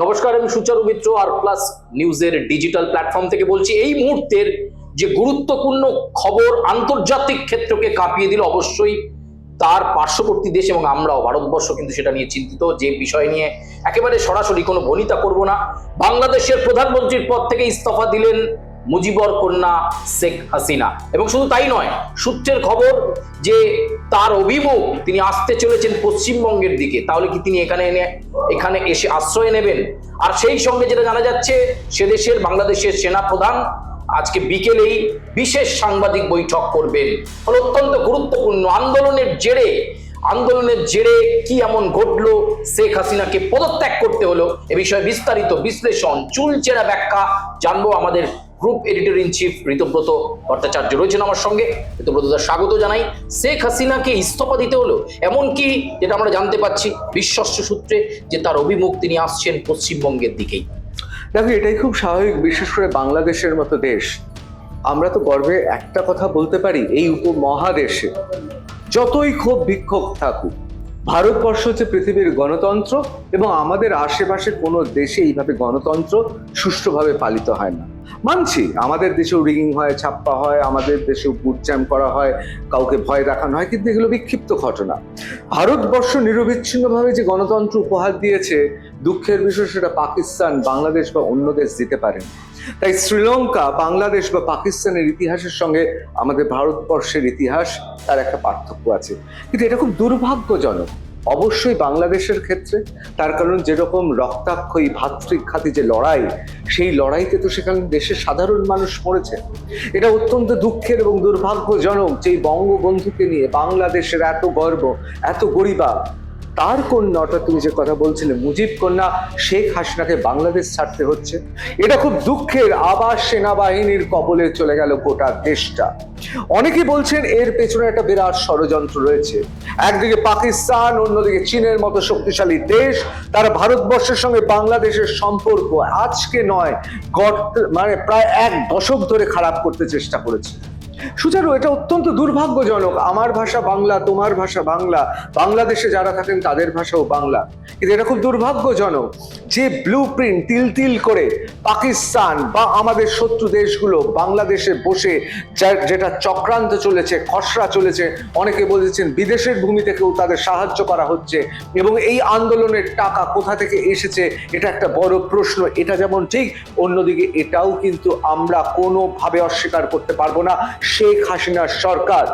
নমস্কার, আমি Sucharu Mitra R plus নিউজের ডিজিটাল প্ল্যাটফর্ম থেকে বলছি, এই মুহূর্তের যে গুরুত্বপূর্ণ খবর আন্তর্জাতিক ক্ষেত্রকে কাঁপিয়ে দিল, অবশ্যই তার পার্শ্ববর্তী দেশ এবং আমরাও, ভারতবর্ষ কিন্তু সেটা নিয়ে চিন্তিত, যে বিষয় নিয়ে একেবারে সরাসরি কোনো ভনিতা করব না। বাংলাদেশের প্রধানমন্ত্রীর পদ থেকে ইস্তফা দিলেন মুজিবর কন্যা শেখ হাসিনা। এবং শুধু তাই নয়, সূত্রের খবর যে তার অভিমুখ তিনি আসতে চলেছেন পশ্চিমবঙ্গের দিকে। তাহলে কি তিনি এখানে এনে, এখানে এসে আশ্রয় নেবেন? আর সেই সঙ্গে যেটা জানা যাচ্ছে, সে দেশের বাংলাদেশের সেনা প্রধান আজকে বিকেলেই বিশেষ সাংবাদিক বৈঠক করবেন। ফলে অত্যন্ত গুরুত্বপূর্ণ আন্দোলনের জেরে আন্দোলনের জেরে কি এমন ঘটলো, শেখ হাসিনাকে পদত্যাগ করতে হলো, এ বিষয়ে বিস্তারিত বিশ্লেষণ, চুলচেরা ব্যাখ্যা জানব আমাদের group editor in chief Ritabrata Bhattacharya রয়েছেন আমার সঙ্গে। ঋতব্রতদার স্বাগত জানাই। শেখ হাসিনাকে ইস্তফা দিতে হলো, এমনকি যেটা আমরা জানতে পাচ্ছি বিশ্বস্ত সূত্রে যে তার অভিমুখ তিনি আসছেন পশ্চিমবঙ্গের দিকেই। দেখো, এটাই খুব স্বাভাবিক, বিশেষ করে বাংলাদেশের মতো দেশ। আমরা তো গর্বে একটা কথা বলতে পারি, এই উপমহাদেশে যতই ক্ষোভ বিক্ষোভ থাকুক, ভারতবর্ষ হচ্ছে পৃথিবীর গণতন্ত্র এবং আমাদের আশেপাশে কোনো দেশে এইভাবে গণতন্ত্র সুষ্ঠুভাবে পালিত হয় না। মানছি। আমাদের দেশেও রিগিং হয়, ছাপ্পা হয়, আমাদের দেশেও বুটজ্যাম করা হয়, কাউকে ভয় দেখানো হয়, কিন্তু এগুলো বিক্ষিপ্ত ঘটনা। ভারতবর্ষ নিরবিচ্ছিন্নভাবে যে গণতন্ত্র উপহার দিয়েছে, দুঃখের বিষয় সেটা পাকিস্তান, বাংলাদেশ বা অন্য দেশ দিতে পারেন। তাই শ্রীলঙ্কা, বাংলাদেশ বা পাকিস্তানের ইতিহাসের সঙ্গে আমাদের ভারতবর্ষের ইতিহাস, তার একটা পার্থক্য আছে। কিন্তু এটা খুব দুর্ভাগ্যজনক। অবশ্যই বাংলাদেশের ক্ষেত্রে, তার কারণ যেরকম রক্তাক্ষয়ী ভাতৃঘাতী যে লড়াই, সেই লড়াইতে তো সেখানে দেশের সাধারণ মানুষ মরেছে। এটা অত্যন্ত দুঃখের এবং দুর্ভাগ্যজনক যে বঙ্গবন্ধুকে নিয়ে বাংলাদেশের এত গর্ব, এত গরিবা তার কন্যা, অর্থাৎ তুমি যে কথা বলছিলে, মুজিব কন্যা শেখ হাসিনাকে বাংলাদেশ ছাড়তে হচ্ছে। এটা খুব দুঃখের আবার সেনাবাহিনীর কবলে চলে গেল গোটা দেশটা। অনেকে বলছেন এর পেছনে একটা বিরাট ষড়যন্ত্র রয়েছে। একদিকে পাকিস্তান, অন্যদিকে চীনের মতো শক্তিশালী দেশ। তারা ভারতবর্ষের সঙ্গে বাংলাদেশের সম্পর্ক আজকে নয় গত মানে প্রায় এক দশক ধরে খারাপ করতে চেষ্টা করেছে। সুচারু, এটা অত্যন্ত দুর্ভাগ্যজনক। আমার ভাষা বাংলা, তোমার ভাষা বাংলা। বাংলাদেশে যারা থাকেন, তাদের ভাষাও বাংলা। কিন্তু এটা খুব দুর্ভাগ্যজনক যে ব্লু প্রিন্ট তিল তিল করে পাকিস্তান বা আমাদের শত্রু দেশগুলো বাংলাদেশে বসে যেটা চক্রান্ত চলেছে, খসড়া চলেছে, অনেকে বলেছেন বিদেশের ভূমি থেকেও তাদের সাহায্য করা হচ্ছে এবং এই আন্দোলনের টাকা কোথা থেকে এসেছে, এটা একটা বড় প্রশ্ন। এটা যেমন ঠিক, অন্যদিকে এটাও কিন্তু আমরা কোনোভাবে অস্বীকার করতে পারব না। শেখ হাসিনার সরকার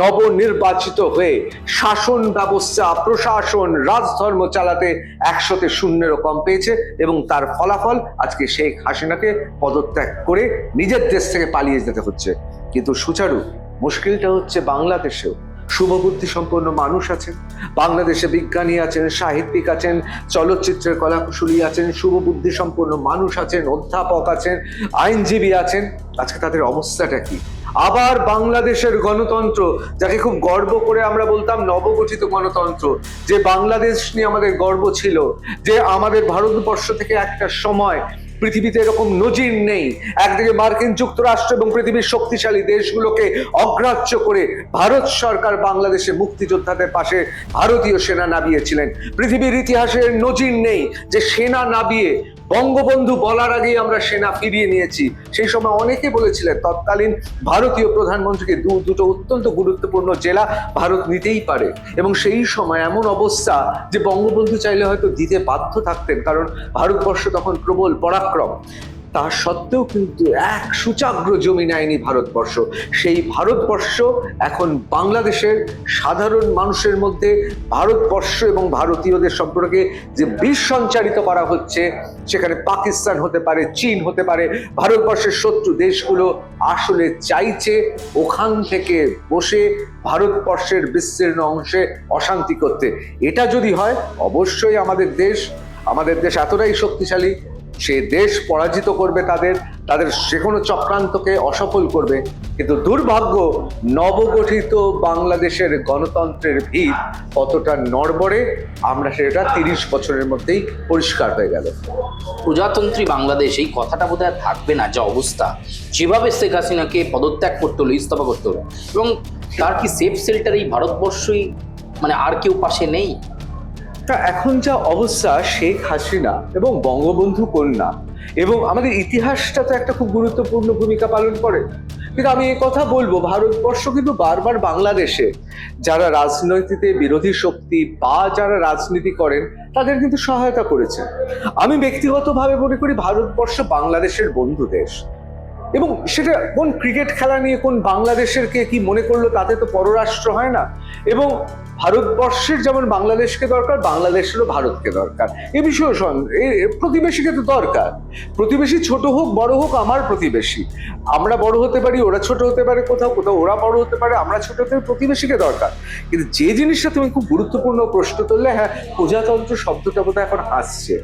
নবনির্বাচিত হয়ে শাসন ব্যবস্থা, প্রশাসন, রাজধর্ম চালাতে একশোতে শূন্যেরও কম পেয়েছে এবং তার ফলাফল আজকে শেখ হাসিনাকে পদত্যাগ করে নিজের দেশ থেকে পালিয়ে যেতে হচ্ছে। কিন্তু সুচারু, মুশকিলটা হচ্ছে বাংলাদেশেও। শুভবুদ্ধি সম্পন্ন মানুষ আছেন, বাংলাদেশে বিজ্ঞানী আছেন, সাহিত্যিক আছেন, চলচ্চিত্রের কলাকুশলী আছেন, শুভবুদ্ধি সম্পন্ন মানুষ আছেন, অধ্যাপক আছেন, আইনজীবী আছেন। আজকে তাদের অবস্থাটা কি? আবার বাংলাদেশের গণতন্ত্র, যাকে খুব গর্ব করে আমরা বলতাম নবগঠিত গণতন্ত্র, যে বাংলাদেশ নিয়ে আমাদের গর্ব ছিল, যে আমাদের ভারতবর্ষ থেকে একটা সময় পৃথিবীতে এরকম নজির নেই। একদিকে মার্কিন যুক্তরাষ্ট্র এবং পৃথিবীর শক্তিশালী দেশগুলোকে অগ্রাহ্য করে ভারত সরকার বাংলাদেশে মুক্তিযোদ্ধাদের পাশে ভারতীয় সেনা নামিয়েছিলেন পৃথিবীর ইতিহাসের নজির নেই যে সেনা নামিয়ে বঙ্গবন্ধু বলার আগেই আমরা সেনা ফিরিয়ে নিয়েছি। সেই সময় অনেকে বলেছিলেন, তৎকালীন ভারতীয় প্রধানমন্ত্রীকে দু, দুটো অত্যন্ত গুরুত্বপূর্ণ জেলা ভারত নিতেই পারে। এবং সেই সময় এমন অবস্থা যে বঙ্গবন্ধু চাইলে হয়তো দিতে বাধ্য থাকতেন, কারণ ভারতবর্ষ তখন প্রবল পরাক্রম। তা সত্ত্বেও কিন্তু এক সুচাগ্র জমি নেয়নি ভারতবর্ষ। সেই ভারতবর্ষ এখন বাংলাদেশের সাধারণ মানুষের মধ্যে ভারতবর্ষ এবং ভারতীয়দের সম্পর্কে যে বিষ সঞ্চারিত করা হচ্ছে, সেখানে পাকিস্তান হতে পারে, চীন হতে পারে, ভারতবর্ষের শত্রু দেশগুলো আসলে চাইছে ওখান থেকে বসে ভারতবর্ষের বিস্তীর্ণ অংশে অশান্তি করতে। এটা যদি হয়, অবশ্যই আমাদের দেশ আমাদের দেশ এতটাই শক্তিশালী সে দেশ পরাজিত করবে তাদের তাদের যে কোনো চক্রান্তকে অসফল করবে। কিন্তু দুর্ভাগ্য, নবগঠিত বাংলাদেশের গণতন্ত্রের ভিত কতটা নড়বড়ে, আমরা সেটা তিরিশ বছরের মধ্যেই পরিষ্কার হয়ে গেল। প্রজাতন্ত্রী বাংলাদেশ এই কথাটা বোধহয় থাকবে না, যা অবস্থা। যেভাবে শেখ হাসিনাকে পদত্যাগ করতে হলো, ইস্তফা করতে হলো, এবং তার কি সেফ সেল্টার এই ভারতবর্ষই মানে আর কেউ পাশে নেই? তা এখন যা অবস্থা শেখ হাসিনা এবং বঙ্গবন্ধু কন্যা। এবং আমাদের ইতিহাসটা তো একটা খুব গুরুত্বপূর্ণ ভূমিকা পালন করে। কিন্তু আমি এই কথা বলব, ভারতবর্ষ কিন্তু বারবার বাংলাদেশে যারা রাজনৈতিতে বিরোধী শক্তি বা যারা রাজনীতি করেন, তাদের কিন্তু সহায়তা করেছে। আমি ব্যক্তিগতভাবে মনে করি ভারতবর্ষ বাংলাদেশের বন্ধু দেশ। এবং সেটা কোন ক্রিকেট খেলা নিয়ে কোন বাংলাদেশের কে কি মনে করল তাতে তো পররাষ্ট্র হয় না। এবং ভারতবর্ষের যেমন বাংলাদেশকে দরকার, বাংলাদেশেরও ভারতকে দরকার। এ বিষয়ে প্রতিবেশীকে তো দরকার। প্রতিবেশী ছোট হোক, বড় হোক, আমার প্রতিবেশী। আমরা বড় হতে পারি, ওরা ছোট হতে পারে, কোথাও কোথাও ওরা বড় হতে পারে, আমরা ছোট হতে প্রতিবেশীকে দরকার। কিন্তু যে জিনিসটা তুমি খুব গুরুত্বপূর্ণ প্রশ্ন তুললে হ্যাঁ প্রজাতন্ত্র শব্দটা বোধহয় এখন আসছে।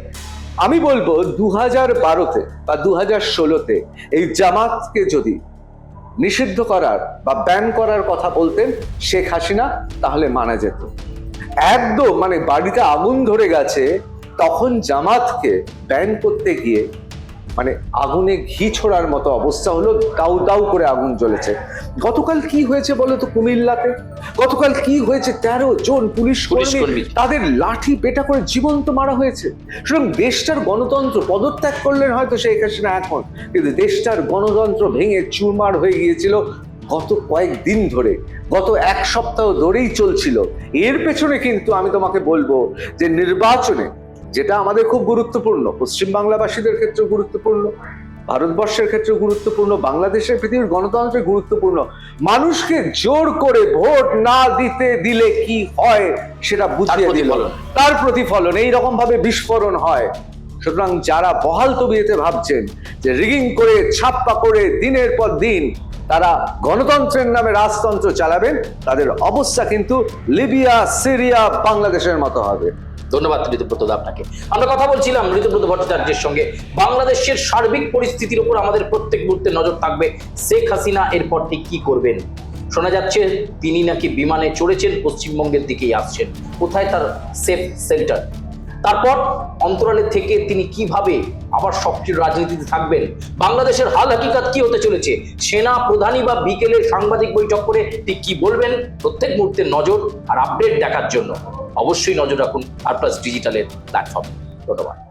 আমি বলব দু হাজার বারোতে বা দু হাজার ষোলোতে এই জামাতকে যদি নিষিদ্ধ করার বা ব্যান করার কথা বলতেন শেখ হাসিনা, তাহলে মানা যেত। একদম মানে বাড়িতে আগুন ধরে গেছে, তখন জামাতকে ব্যান করতে গিয়ে মানে আগুনে ঘি ছোড়ার মতো অবস্থা হলো দাউ দাউ করে আগুন জ্বলেছে। গতকাল কি হয়েছে বলো তো কুমিল্লাতে? গতকাল কি হয়েছে? তেরো জন পুলিশ কর্মী কর্মী। তাদের লাঠি পেটা করে জীবন্ত মারা হয়েছে। সুতরাং দেশটার গণতন্ত্র পদত্যাগ করলেন হয়তো শেখ হাসিনা এখন। কিন্তু দেশটার গণতন্ত্র ভেঙে চুরমার হয়ে গিয়েছিল গত কয়েকদিন ধরে। গত এক সপ্তাহ ধরেই চলছিল। এর পেছনে কিন্তু আমি তোমাকে বলব যে নির্বাচনে যেটা আমাদের খুব গুরুত্বপূর্ণ। পশ্চিম বাংলাবাসীদের ক্ষেত্রে গুরুত্বপূর্ণ ভারতবর্ষের ক্ষেত্রে গুরুত্বপূর্ণ বাংলাদেশের পৃথিবীর গণতন্ত্রে গুরুত্বপূর্ণ। মানুষকে জোর করে ভোট না দিতে দিলে কি হয় সেটা বুঝিয়ে দিল। তার প্রতিফলন এই রকম ভাবে বিস্ফোরণ হয়। সুতরাং যারা বহাল তবিয়েতে ভাবছেন যে রিগিং করে ছাপ্পা করে দিনের পর দিন তারা গণতন্ত্রের নামে রাজতন্ত্র চালাবেন তাদের অবস্থা কিন্তু লিবিয়া সিরিয়া বাংলাদেশের মতো হবে। ধন্যবাদ ঋতুব্রত আপনাকে। আমরা কথা বলছিলাম ঋতুব্রত ভট্টাচার্যের সঙ্গে। বাংলাদেশের সার্বিক পরিস্থিতির উপর আমাদের প্রত্যেক মুহূর্তে নজর থাকবে শেখ হাসিনা, এরপর ঠিক কি করবেন? শোনা যাচ্ছে তিনি নাকি বিমানে চড়েছেন, পশ্চিমবঙ্গের দিকেই আসছেন। কোথায় তার সেফ সেন্টার? তারপর অন্তরালের থেকে তিনি কীভাবে আবার সক্রিয় রাজনীতিতে থাকবেন? বাংলাদেশের হাল হাকিকাত কি হতে চলেছে? সেনা প্রধানী বা বিকেলে সাংবাদিক বৈঠক করে ঠিক কি বলবেন? প্রত্যেক মুহূর্তে নজর আর আপডেট দেখার জন্য। অবশ্যই নজর রাখুন আর প্লাস ডিজিটালের প্ল্যাটফর্ম ধন্যবাদ।